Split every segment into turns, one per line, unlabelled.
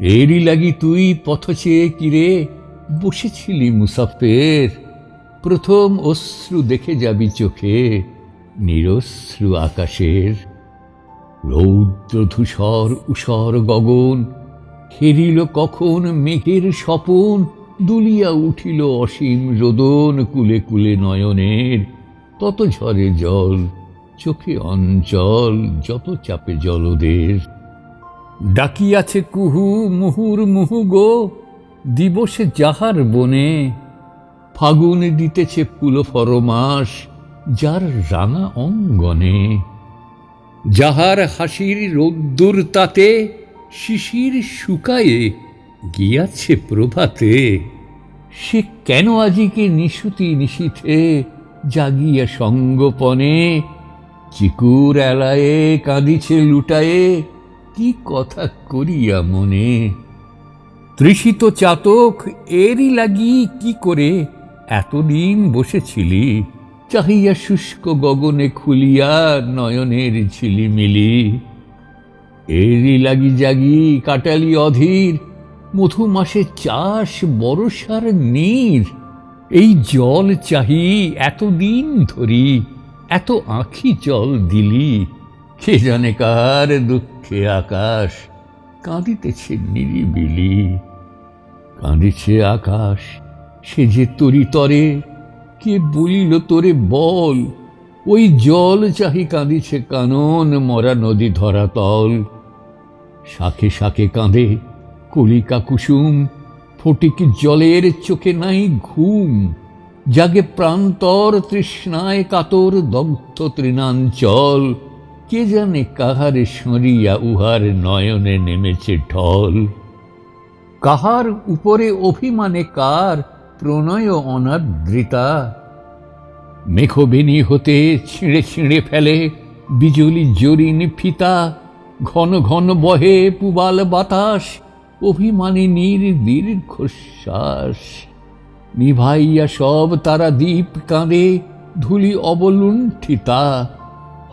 এরই লাগি তুই পথ চেয়ে কিরে? বসেছিলি মুসাফের। প্রথম অশ্রু দেখে যাবি চোখে, নিরশ্রু আকাশের। রৌদ্র ধূসর উষর গগন, হেরিল কখন মেঘের স্বপন, দুলিয়া উঠিল অসীম রোদন কুলে কুলে নয়নের। তত ঝরে জল, চোখে অঞ্চল, যত চাপে জলদের ডাকিয়াছে কুহু মুহুর মুহু গো, দিবসে যাহার বনে। ফাগুন দিতেছে পুলো ফরমাস, যার রাঙা অঙ্গনে। যাহার হাসির রোদ্দুর তাতে, শিশির শুকায়ে গিয়াছে প্রভাতে। সে কেন আজিকে নিশুতি নিশীথে জাগিয়া সঙ্গপনে? চিকুর এলায়ে কাঁদিছে লুটায়ে কি কথা করিয়া মনে? তৃষিত চাতক, এরই লাগি কি করে? এতদিন বসেছিলি, চাহিয়া শুষ্ক গগনে খুলিয়া নয়নের ঝিলিমিলি এরই লাগি জাগি কাটালি অধীর মধু মাসে চাষ বরসার নীর। এই জল চাহি এতদিন ধরি, এত আঁখি জল দিলি, কে জানে কার দুঃখে আকাশ, কাঁদিতেছে নিরিবিলি। কাঁদিছে আকাশ, সে যে তরি তরে, কে বলিল তোরে বল? ওই জল চাহি কাঁদিছে কানন মরা নদী ধরা তল। শাখে শাখে কাঁদে কলিকা কুসুম, ফটিক জলের চোখে নাই ঘুম। জাগে প্রান্তর তৃষ্ণায় কাতর দগ্ধ তৃণাঞ্চল। কে জানে কাহারে সরিয়া উহার নয়নে নেমেছে ঢল? কাহার উপরে অভিমানে কার প্রণয় অনাদ্রিতা মেঘবিনী হতে ছিঁড়ে ছিঁড়ে ফেলে, বিজলি জরিন ফিতা, ঘন ঘন বহে পুবাল বাতাস অভিমানিনীর দীর্ঘশ্বাস। নিভাইয়া সব তারা দ্বীপ কাঁদে, ধুলি অবলুণ্ঠিতা।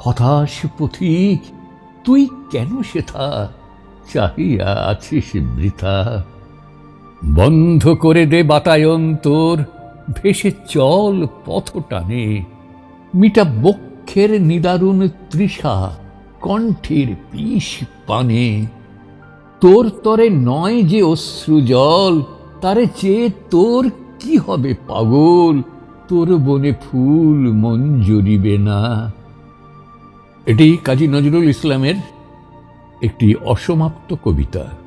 হতাশ পথিক, তুই কেন সেথা চাহিয়া আছিস বৃথা বন্ধ করে দে বাতায়ন তোর, ভেসে চল পথ টানে। মিটা বক্ষের নিদারুণ তৃষা কণ্ঠের পিস পানে। তোর তরে নয় যে অশ্রু জল, তারে চেয়ে তোর কি হবে পাগল? তোর বনে ফুল মন না। এটি কাজী নজরুল ইসলামের একটি অসমাপ্ত কবিতা।